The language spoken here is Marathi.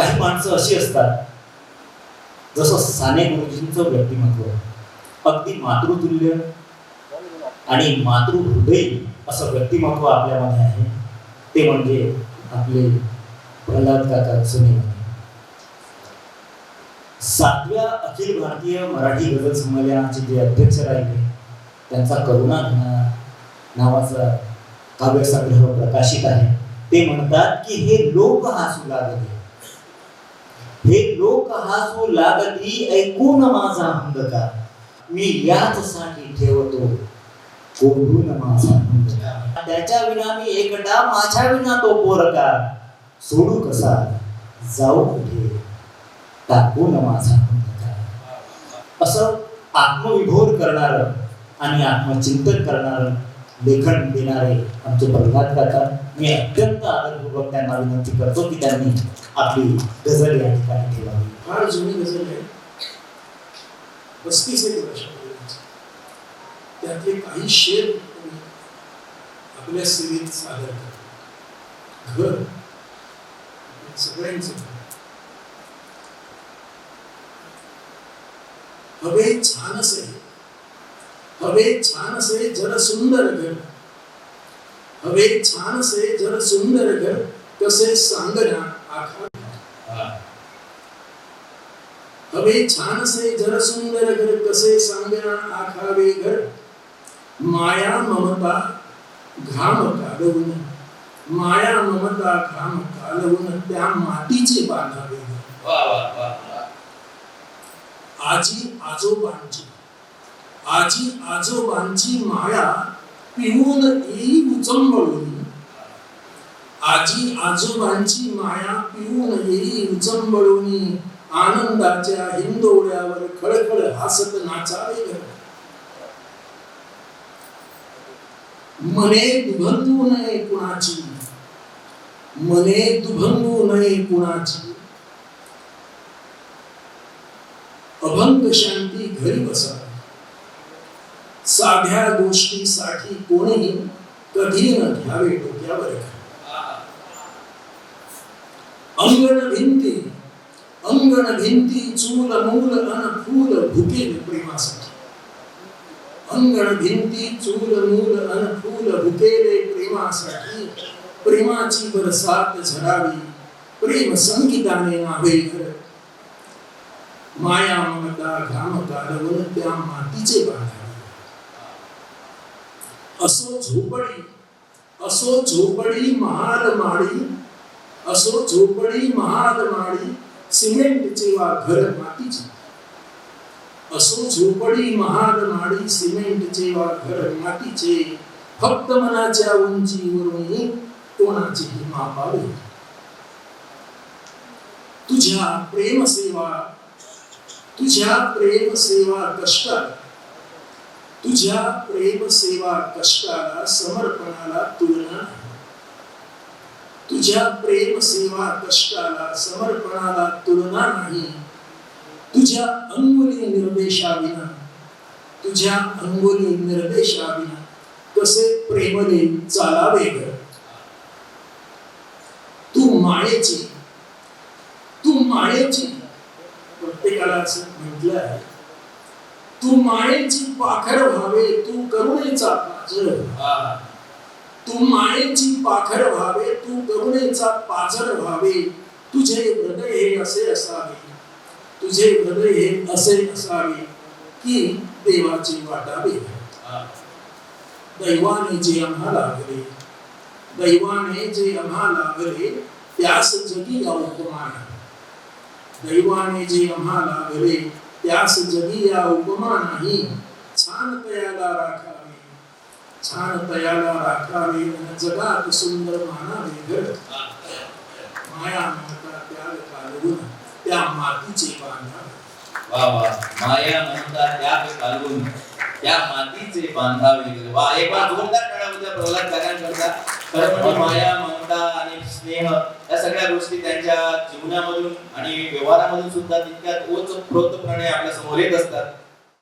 काही माणसं अशी असतात जसं साने गुरुजींचं व्यक्तिमत्व अगदी मातृतुल्य आणि मातृहृदय असं व्यक्तिमत्व आपल्यामध्ये आहे ते म्हणजे आपले प्रल्हाद काका सुने सातव्या अखिल भारतीय मराठी गजल संमेलनाचे जे अध्यक्ष राहिले त्यांचा करुणा घना नावाचा काव्यसंग्रह प्रकाशित आहे. ते म्हणतात की हे लोक हसू लागले. हे लोक हासू लागली ऐकून माझा अंधकार. मी याच साठी ठेवतो कोंडून माझा अंधकार. त्याच्या विना मी एकटा माझ्या विना तो पोरका सोडू कसा? जाऊ कुठे? टाकून माझा अंधकार. असं आत्मविभोर करणार आणि आत्मचिंतन करणार लेखन देणारे आमचे प्रल्हाद काका मी अत्यंत आदरपूर्वक त्यांना विनंती करतो की त्यांनी आपली गझल या ठिकाणी ठेवावी. फार जुनी गझल आहे. पस्तीस एक वर्ष त्यातले काही शेर आपल्या सेवेत सादर करतो घर. सगळ्यांचं हवे छान असेल हवे छान असे जर सुंदर घर हवे छान असे जर सुंदर घर कसे सांगण्या आखा हवे छान से जर सुंदर घर कसे सांगना आखावे घर माया ममता घाम कालवून माया ममता घाम कालवून त्या मातीचे बांधावे घर आजी आजोबांची. आजी आजोबांची माया पिऊन येई उचंबळून. आजी आजोबांची माया पिऊन येई उचंबळून. आनंदाच्या हिंदोळ्यावर खळखळ हसत नाचावे मने दुभंगू नये कुणाची? मने दुभंगू नये कुणाची? अभंग शांती घरी बसा. साध्या गोष्टीसाठी कोणीही कधी न घ्यावे डोक्यावर अंगण भिंती अंगण भिंती चूल, मूल, अन फूल भुकेल प्रेमासाठी. अंगण भिंती चूल, मूल, अन फूल भुकेले प्रेमासाठी. प्रेमाची बरसात झडावी, प्रेम संगीताने नावे माया ममता, घाम कालवून त्या मातीचे बांधावे. असो झोपडी असो झोपडी महाल माळी असो झोपडी महाल माळी सिमेंट चेवा घर मातीची. असो झोपडी महाल माळी सिमेंटचे वा घर मातीचे. फक्त मनाच्या उंचीवरून कोणाचेही मापावे तुझ्या प्रेमसेवा तुझ्या प्रेम सेवा कष्टाला तुझ्या प्रेम सेवा कष्टाला समर्पणाला तुलना तुझ्या प्रेम सेवा कष्टाला समर्पणाला तुलना नाही. तुझ्या अंगुली निर्देशाविना तुझ्या अंगुली निर्देशाविना कसे प्रेमने चालावे ग? तू माळेची तू माळेची प्रत्येकाला असं म्हटलं आहे. तू मायेची पाखर व्हावे तू करुणेचा पाजर. तू मायेची पाखर व्हावे तू करुणेचा पाझर व्हावे. तुझे हृदय हे असे असावे. तुझे हृदय हे असे असावे की देवाचे वाटावे दैवाने जे आम्हाला लागले दैवाने जे आम्हाला लागले त्यास जगी नाही दैवाने जे आम्हाला लागले त्यास जगी या उपमा नाही. छान तयाला राखावे. छान तयाला राखावे. जगात सुंदर मानावे घड माया म्हणता त्याग कालवून त्या मातीचे बांधावे. वा वा. माया म्हणता त्याग कालवून त्या मातीचे बांधावे वा एक वा दोनदा कळा होत्या प्रल्हाद काकांकरता खरं म्हणजे माया ममता आणि स्नेह या सगळ्या गोष्टी त्यांच्या जीवनामधून आणि व्यवहारामधून सुद्धा तितक्यात ओतप्रोतपणे आपल्यासमोर येत असतात.